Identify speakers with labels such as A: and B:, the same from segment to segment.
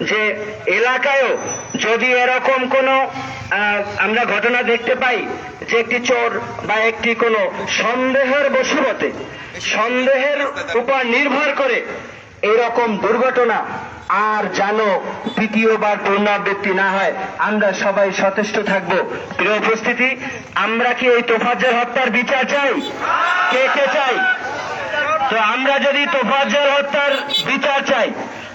A: যে এলাকায়ও যদি এরকম কোনো আমরা ঘটনা দেখতে পাই যে একটি চোর বা একটি কোনো সন্দেহের বশবতে সন্দেহের উপর নির্ভর করে এরকম দুর্ঘটনা আর যেন দ্বিতীয়বার পুনরাবৃত্তি না হয়, আমরা সবাই সচেষ্ট থাকব। প্রিয় উপস্থিতি, আমরা কি এই তোফাজ্জল হত্যার বিচার চাই? কে কে চাই? তো আমরা যদি তোফাজ্জল হত্যার বিচার চাই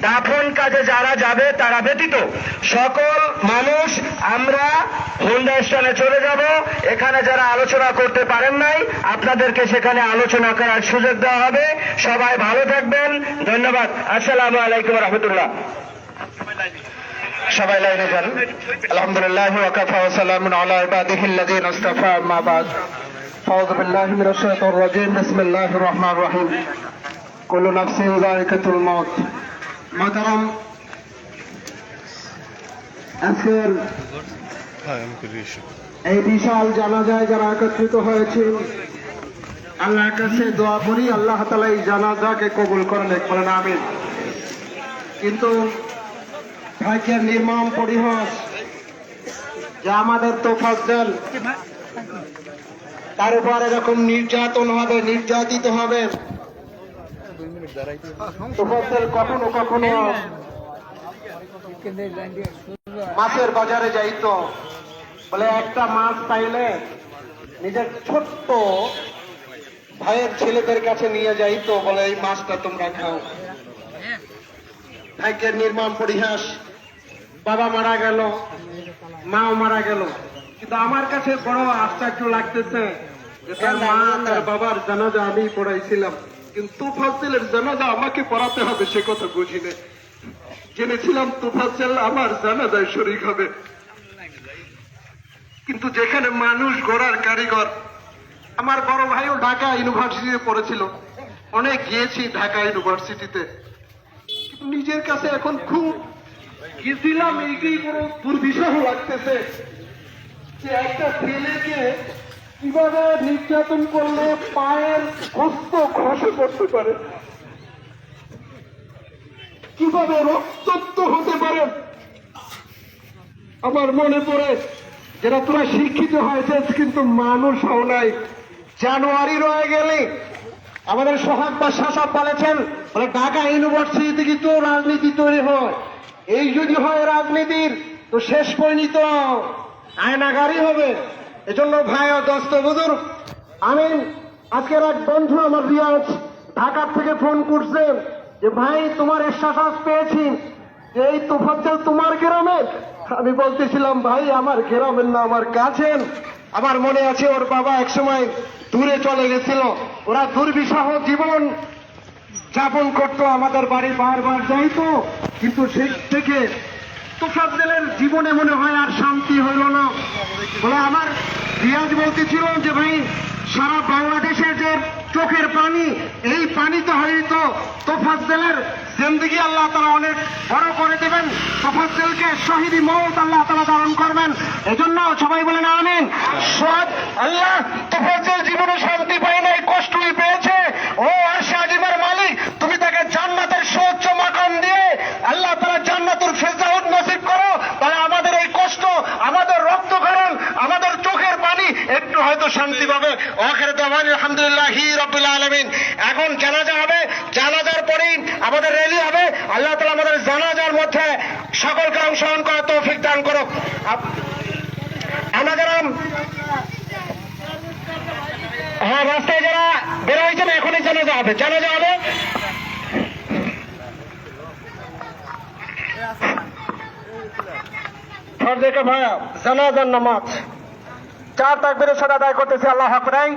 A: দাফন কাজে যারা যাবে, তারা ব্যতীত সকল মানুষ আমরা হোন্ডা চলে যাব। এখানে যারা আলোচনা করতে পারেন নাই, আপনাদেরকে সেখানে আলোচনা করার সুযোগ দেওয়া হবে। সবাই ভালো থাকবেন। ধন্যবাদ। আসসালামু আলাইকুম রহমতুল্লাহ। সবাই লাইনে যান। আলহামদুলিল্লাহ ওয়াকাফা ওয়া আলা ইবাদিহি আল্লাযীনা ইসতাফা আম্মা বাদ। আউযু বিল্লাহি মিনাশ শাইতানির রাজীম। বিসমিল্লাহির রহমানির রহিম। কুল্লু নাফসিন যায়িকাতুল মাউত। মাতারাম আজকের
B: হ্যাঁ
A: এই বিশাল জানাজায় যারা একত্রিত হয়েছে আল্লাহর কাছে দোয়া করি আল্লাহ তালা এই জানাজাকে কবুল করেন বলেন আমিন। কিন্তু ভাগ্যের নির্মম পরিহাস যে আমাদের তো ফজল তার উপর এরকম নির্যাতন হবে নির্যাতিত হবে কখনো কখনো মাছের বাজারে যাইতো। বলে একটা মাছ পাইলে নিজের ছোট্ট ভাইয়ের ছেলেদের কাছে নিয়ে যাইতো। বলে, এই মাছটা তোমরা খাও। ভাগ্যের নির্মাণ পরিহাস। বাবা মারা গেল, মাও মারা গেল। কিন্তু আমার কাছে বড় আশ্চর্য লাগতেছে তার মা তার বাবার জানাজা আমি পড়াইছিলাম। কিন্তু ফাসিলের জানাজা আমাকে পড়াতে হবে, সে কথা বুঝি না জেনেছিলাম তুফাসেল আমার জানাজায় শরিক হবে। কিন্তু যেখানে মানুষ গড়ার কারিগর, আমার বড় ভাইও ঢাকা ইউনিভার্সিটিতে পড়েছিল। অনেক গিয়েছি ঢাকা ইউনিভার্সিটিতে। নিজের কাছে এখন খুব গেছিলাম এইটাই বড় দুর্বিষহ লাগতেছে যে একটা ছেলেকে কীভাবে নির্যাতন করলে পায়ের হস্ত খসে পড়তে পারে। কীভাবে রক্তাক্ত হতে পারে? আমার মনে পড়ে, যেটা তোরা শিক্ষিত হয়েছে কিন্তু মানুষ হও নাই। জানুয়ারি রয়ে গেলে আমাদের সোহাগ বা শাসক বলেছেন, বলে ঢাকা ইউনিভার্সিটিতে থেকে তো রাজনীতি তৈরি হয়। এই যদি হয় রাজনীতির, তো শেষ পরিণত। আয়নাগারি হবে। এজন্য ভাই ও দস্ত বুজুর আমি আজকের এক বন্ধু আমার রিয়াজ ঢাকার থেকে ফোন করছেন যে, ভাই, তোমার এসাস পেয়েছি। এই তোফাজ্জল তোমার গ্রামের আমি বলতেছিলাম, ভাই, আমার গ্রামের না, আমার কাছের। আমার মনে আছে ওর বাবা একসময় দূরে চলে গেছিল। ওরা দুর্বিষহ জীবন যাপন করতো, আমাদের বাড়ি বারবার যাইতো। কিন্তু সেই থেকে তোফাজ্জলের জীবনে মনে হয় আর শান্তি হইল না। বলে আমার রিয়াজ বলতেছিল যে, ভাই, সারা বাংলাদেশের যে চোখের পানি, এই পানিতে হয়তো তোফাজ্জলের জিন্দগি আল্লাহ তারা অনেক বড় করে দেবেন। তোফাজ্জলকে শহীদি মৌত আল্লাহ তারা ধারণ করবেন। এজন্য সবাই বলেন, আমিন। সৎ আল্লাহ তোফাজ্জল জীবনে শান্তি পায় নাই কষ্টই পেয়েছে ও আশা আজিমের মালিক তুমি তাকে জান্নাতের সৌচ্চ মাকাম দিয়ে আল্লাহ তারা জান্নাতুর ফেজাউদ নসিব করো তাহলে আমাদের এই কষ্ট আমাদের রক্তক্ষরণ আমাদের চোখের পানি একটু হয়তো শান্তি পাবে ওখানে তো আলহামদুলিল্লাহ হি রব্বুল আলমিন। এখন জানাজা হবে, জানাজার পরেই আমাদের র্যালি হবে। আল্লাহ তালা আমাদের জানাজার মধ্যে সকলকে অংশগ্রহণ করার তৌফিক দান করো আমরা যারা হ্যাঁ রাস্তায় যারা বের হয়েছেন এখনই জানাজা হবে। জানাজা হবে। ফরজেকে ভাইয়া জানাজার নামাজ। চার তাকবিরের সাথে আদায় করতেছি? আল্লাহ হাকরাই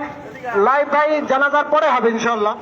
A: লাইভ ভাই জানাজার পরে হবে ইনশাল্লাহ